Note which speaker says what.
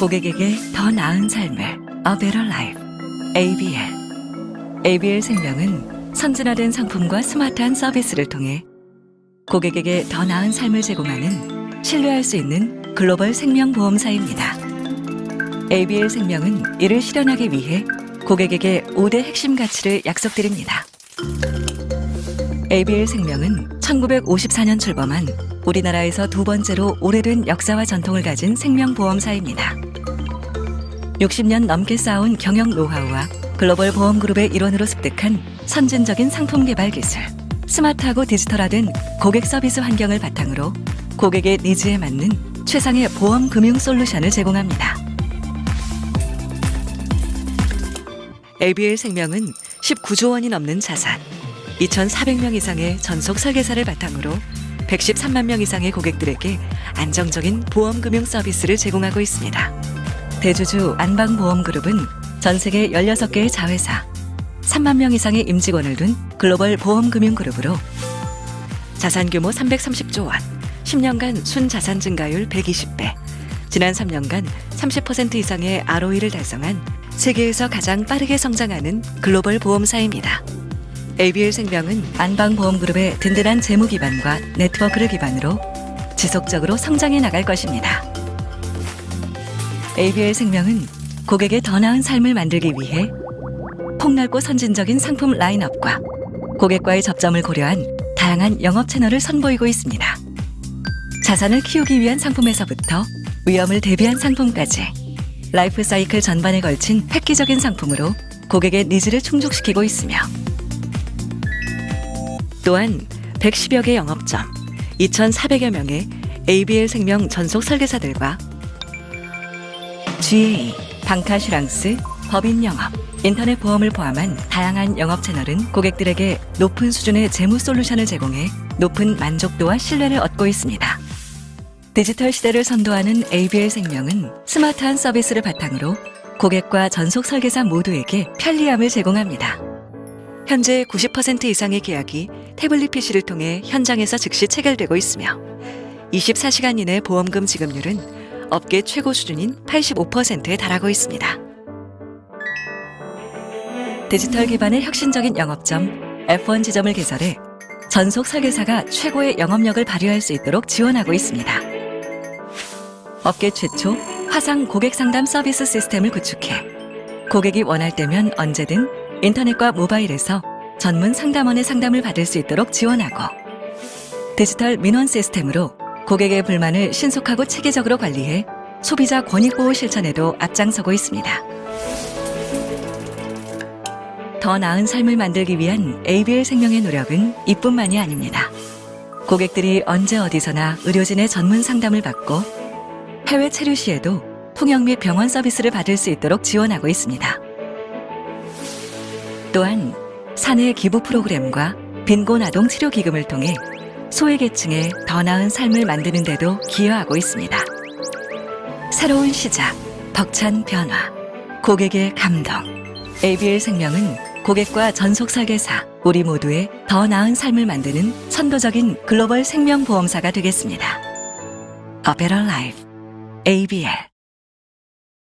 Speaker 1: 고객에게 더 나은 삶을 Better Life ABL ABL 생명은 선진화된 상품과 스마트한 서비스를 통해 고객에게 더 나은 삶을 제공하는 신뢰할 수 있는 글로벌 생명보험사입니다. ABL 생명은 이를 실현하기 위해 고객에게 5대 핵심 가치를 약속드립니다. ABL 생명은 1954년 출범한 우리나라에서 두 번째로 오래된 역사와 전통을 가진 생명보험사입니다. 60년 넘게 쌓아온 경영 노하우와 글로벌 보험 그룹의 일원으로 습득한 선진적인 상품 개발 기술, 스마트하고 디지털화된 고객 서비스 환경을 바탕으로 고객의 니즈에 맞는 최상의 보험 금융 솔루션을 제공합니다. ABL 생명은 19조 원이 넘는 자산, 2,400명 이상의 전속 설계사를 바탕으로 113만 명 이상의 고객들에게 안정적인 보험 금융 서비스를 제공하고 있습니다. 대주주 안방보험그룹은 전 세계 16개의 자회사, 3만 명 이상의 임직원을 둔 글로벌 보험금융그룹으로 자산 규모 330조 원, 10년간 순자산 증가율 120배, 지난 3년간 30% 이상의 ROE를 달성한 세계에서 가장 빠르게 성장하는 글로벌 보험사입니다. ABL 생명은 안방보험그룹의 든든한 재무 기반과 네트워크를 기반으로 지속적으로 성장해 나갈 것입니다. ABL 생명은 고객의 더 나은 삶을 만들기 위해 폭넓고 선진적인 상품 라인업과 고객과의 접점을 고려한 다양한 영업 채널을 선보이고 있습니다. 자산을 키우기 위한 상품에서부터 위험을 대비한 상품까지 라이프 사이클 전반에 걸친 획기적인 상품으로 고객의 니즈를 충족시키고 있으며 또한 110여 개 영업점, 2,400여 명의 ABL 생명 전속 설계사들과 GA, 방카슈랑스, 법인 영업, 인터넷 보험을 포함한 다양한 영업 채널은 고객들에게 높은 수준의 재무 솔루션을 제공해 높은 만족도와 신뢰를 얻고 있습니다. 디지털 시대를 선도하는 ABL 생명은 스마트한 서비스를 바탕으로 고객과 전속 설계사 모두에게 편리함을 제공합니다. 현재 90% 이상의 계약이 태블릿 PC를 통해 현장에서 즉시 체결되고 있으며 24시간 이내 보험금 지급률은 업계 최고 수준인 85%에 달하고 있습니다. 디지털 기반의 혁신적인 영업점 F1 지점을 개설해 전속 설계사가 최고의 영업력을 발휘할 수 있도록 지원하고 있습니다. 업계 최초 화상 고객 상담 서비스 시스템을 구축해 고객이 원할 때면 언제든 인터넷과 모바일에서 전문 상담원의 상담을 받을 수 있도록 지원하고 디지털 민원 시스템으로 고객의 불만을 신속하고 체계적으로 관리해 소비자 권익 보호 실천에도 앞장서고 있습니다. 더 나은 삶을 만들기 위한 ABL 생명의 노력은 이뿐만이 아닙니다. 고객들이 언제 어디서나 의료진의 전문 상담을 받고 해외 체류 시에도 통역 및 병원 서비스를 받을 수 있도록 지원하고 있습니다. 또한 사내 기부 프로그램과 빈곤 아동 치료 기금을 통해 소외계층의 더 나은 삶을 만드는 데도 기여하고 있습니다. 새로운 시작, 벅찬 변화, 고객의 감동. ABL 생명은 고객과 전속 설계사, 우리 모두의 더 나은 삶을 만드는 선도적인 글로벌 생명보험사가 되겠습니다. A Better Life, ABL.